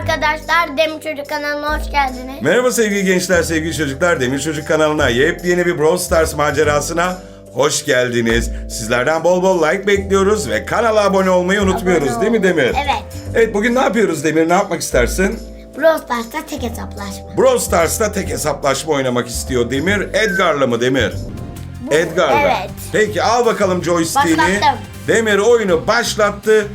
arkadaşlar. Demir Çocuk kanalına hoş geldiniz. Merhaba sevgili gençler, sevgili çocuklar. Demir Çocuk kanalına yepyeni bir Brawl Stars macerasına hoş geldiniz. Sizlerden bol bol like bekliyoruz ve kanala abone olmayı unutmuyoruz Abone değil mi. Demir? Evet. Evet bugün ne yapıyoruz Demir? Ne yapmak istersin? Brawl Stars'ta tek hesaplaşma. Brawl Stars'ta tek hesaplaşma oynamak istiyor Demir. Edgar'la mı Demir? Edgar'la. evet. Peki al bakalım joystick'ini. Başlattım. Demir oyunu başlattı.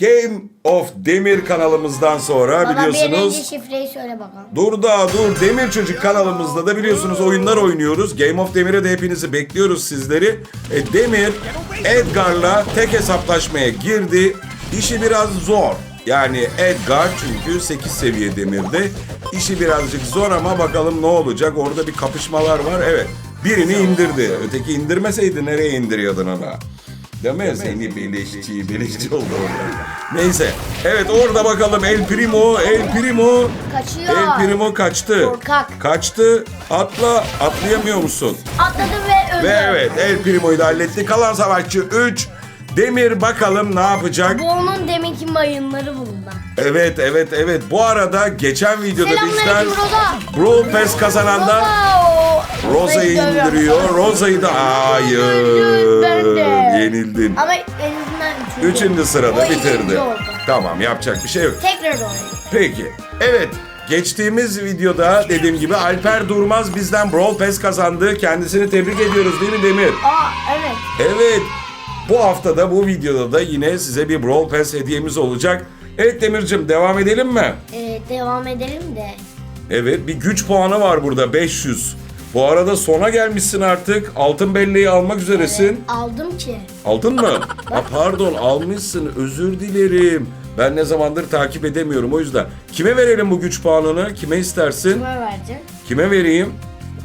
Game of Demir kanalımızdan sonra Baba biliyorsunuz. birinci şifreyi söyle bakalım. Dur da dur Demir Çocuk kanalımızda da biliyorsunuz oyunlar oynuyoruz. Game of Demir'e de hepinizi bekliyoruz sizleri. E, Demir Edgar'la tek hesaplaşmaya girdi. İşi biraz zor. Yani Edgar çünkü 8 seviye Demir'de. İşi birazcık zor ama bakalım ne olacak. Orada bir kapışmalar var. Evet birini indirdi. Öteki indirmeseydi nereye indiriyordun ona? Mi? Seni beleşçi, beleşçi oldu orada. Neyse. Evet orada bakalım El Primo, El Primo. Kaçıyor. El Primo kaçtı. Korkak. Kaçtı. Atla. Atlayamıyor musun? Atladı ve öldü. Ve evet El Primo'yu da halletti. Kalan savaşçı 3. Demir bakalım ne yapacak? Bu onun deminki mayınları bundan. Evet evet evet. Bu arada geçen videoda bizden Selamünaleyküm Roza. Brawl Pass kazanandan Roza o. Roza'yı dövüyorum. indiriyor. Roza'yı da hayır. Ben de. Yenildin. Ama en azından üçüncü. Üçüncü sırada bitirdi. oldu. Tamam yapacak bir şey yok. Tekrar oynuyor. Peki. Evet. Geçtiğimiz videoda dediğim gibi Alper Durmaz bizden Brawl Pass kazandı. Kendisini tebrik ediyoruz değil mi Demir? Aa evet. Evet. Bu haftada bu videoda da yine size bir Brawl Pass hediyemiz olacak. Evet Demircim devam edelim mi? Ee, devam edelim de. Evet bir güç puanı var burada 500. Bu arada sona gelmişsin artık. Altın belleği almak üzeresin. Aldım ki. Aldın mı? ha, pardon almışsın özür dilerim. Ben ne zamandır takip edemiyorum o yüzden. Kime verelim bu güç puanını? Kime istersin? Kime vereceğim? Kime vereyim?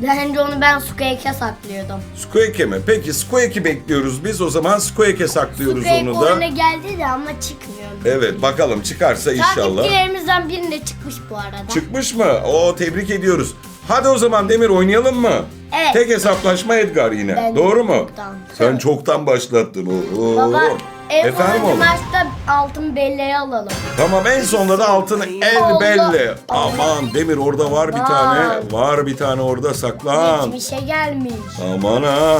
Daha önce onu ben Squake'e saklıyordum. Squeak'e mi? Peki Squeak'i bekliyoruz biz. O zaman Squeak'e saklıyoruz Squake onu da. oyuna geldi de ama çıkmıyor. Evet bakalım çıkarsa inşallah. Takipçilerimizden birinde çıkmış bu arada. Çıkmış mı? O tebrik ediyoruz. Hadi o zaman Demir oynayalım mı? Evet. Tek hesaplaşma Edgar yine. Ben Doğru mu? çoktan. Sen çoktan başlattın. Oo. Baba en Efendim oğlum? maçta altın belleği alalım. Tamam en sonunda da altın el Allah. belli. Aman Demir orada var bir Var. tane. Var bir tane orada saklan. Geçmişe gelmiş. Aman ha.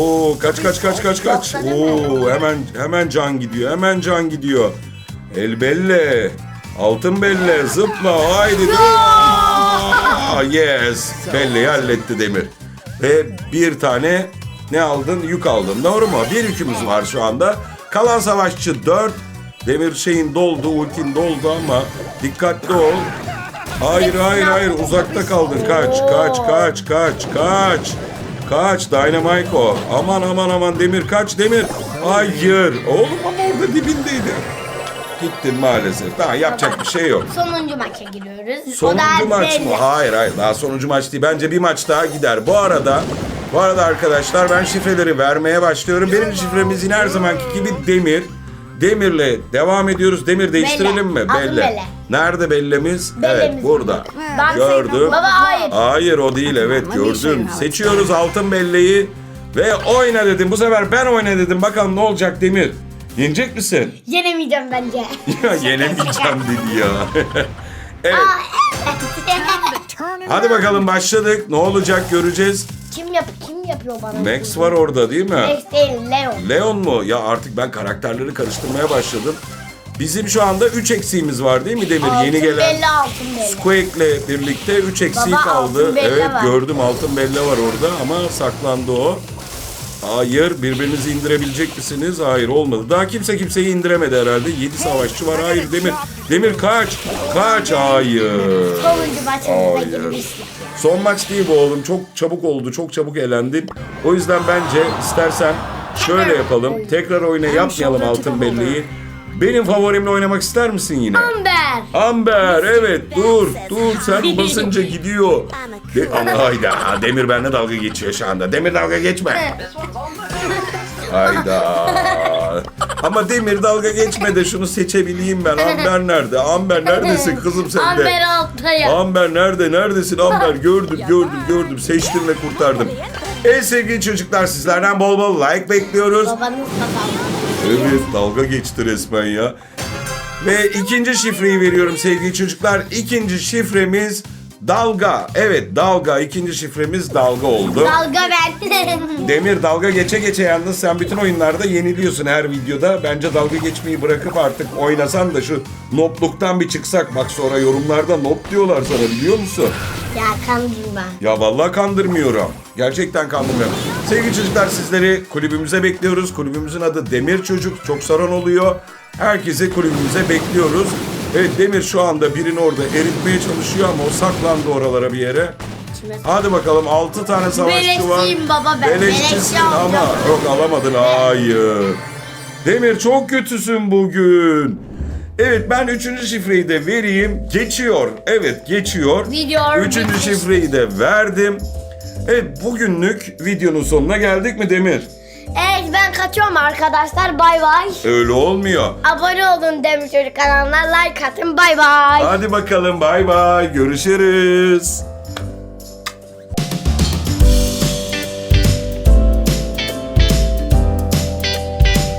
Oo kaç kaç kaç kaç kaç. Oo hemen hemen can gidiyor. Hemen can gidiyor. El belli. Altın belli. Zıpla. Haydi. Aa, yes. Belleği halletti Demir. Ve bir tane ne aldın? Yük aldın. Doğru mu? Bir yükümüz var şu anda. Kalan savaşçı 4. Demir şeyin doldu, ultin doldu ama dikkatli ol. Hayır hayır hayır uzakta kaldın. Kaç kaç kaç kaç kaç. Kaç Dynamite o. Aman aman aman Demir kaç Demir. Hayır. Oğlum ama orada dibindeydi. Gittin maalesef. Daha yapacak bir şey yok. Sonuncu maça giriyoruz. Sonuncu maç mı? Hayır hayır daha sonuncu maç değil. Bence bir maç daha gider. Bu arada bu arada arkadaşlar ben şifreleri vermeye başlıyorum. Benim şifremiz yine her zamanki gibi Demir. Demir'le devam ediyoruz. Demir değiştirelim mi? Adım Belle. Nerede bellemiz? Evet Bellemiz burada. Ben Gördüm. Baba hayır. Hayır o değil evet şey gördüm. var. Seçiyoruz altın belleği ve oyna dedim. Bu sefer ben oyna dedim. Bakalım ne olacak Demir. Yenecek misin? Yenemeyeceğim bence. Ya yenemeyeceğim dedi ya. evet. Hadi bakalım başladık. Ne olacak göreceğiz. kim yap kim yapıyor bana? Max var orada değil mi? Max değil Leon. Leon mu? Ya artık ben karakterleri karıştırmaya başladım. Bizim şu anda 3 eksiğimiz var değil mi Demir? Altın Yeni gelen belli altın belli. Squake'le birlikte 3 eksiği Baba, kaldı. altın belle Evet var. gördüm altın belle var orada ama saklandı o. Hayır birbirinizi indirebilecek misiniz? Hayır olmadı. Daha kimse kimseyi indiremedi herhalde. 7 savaşçı var. Hayır Demir. Demir kaç. Kaç. Hayır. Sonuncu maçımıza Hayır. girmiştik. Son maç değil bu oğlum. Çok çabuk oldu. Çok çabuk elendin. O yüzden bence istersen şöyle yapalım. Tekrar oyuna yapmayalım altın belleği. Benim favorimle oynamak ister misin yine? Amber. Amber evet dur dur sen basınca gidiyor. De ama hayda Demir benimle dalga geçiyor şu anda. Demir dalga geçme. Hayda. Ama Demir dalga geçme de şunu seçebileyim ben. Amber nerede? Amber neredesin kızım sen de? Amber altta ya. Amber nerede? Neredesin Amber? Gördüm, gördüm, gördüm. Seçtim ve kurtardım. En sevgili çocuklar sizlerden bol bol like bekliyoruz. Babanız kazandı. Evet dalga geçti resmen ya. Ve ikinci şifreyi veriyorum sevgili çocuklar. İkinci şifremiz dalga. Evet dalga. İkinci şifremiz dalga oldu. Dalga verdi. Demir dalga geçe geçe yalnız sen bütün oyunlarda yeniliyorsun her videoda. Bence dalga geçmeyi bırakıp artık oynasan da şu nopluktan bir çıksak. Bak sonra yorumlarda nop diyorlar sana biliyor musun? ya kandırma. Ya vallahi kandırmıyorum. Gerçekten kandırmıyorum. Sevgili çocuklar sizleri kulübümüze bekliyoruz. Kulübümüzün adı Demir Çocuk. Çok saran oluyor. Herkesi kulübümüze bekliyoruz. Evet Demir şu anda birini orada eritmeye çalışıyor ama o saklandı oralara bir yere. Hadi bakalım 6 tane savaşçı var. Beleşçiyim baba ben. Beleşçisin Beleşçi ama alacağım. yok alamadın. Hayır. Demir çok kötüsün bugün. Evet ben üçüncü şifreyi de vereyim. Geçiyor. Evet geçiyor. Video Üçüncü bitmiş. şifreyi de verdim. Evet bugünlük videonun sonuna geldik mi Demir? Evet ben kaçıyorum arkadaşlar. Bay bay. Öyle olmuyor. Abone olun Demir Çocuk kanalına. Like atın. Bay bay. Hadi bakalım bay bay görüşürüz.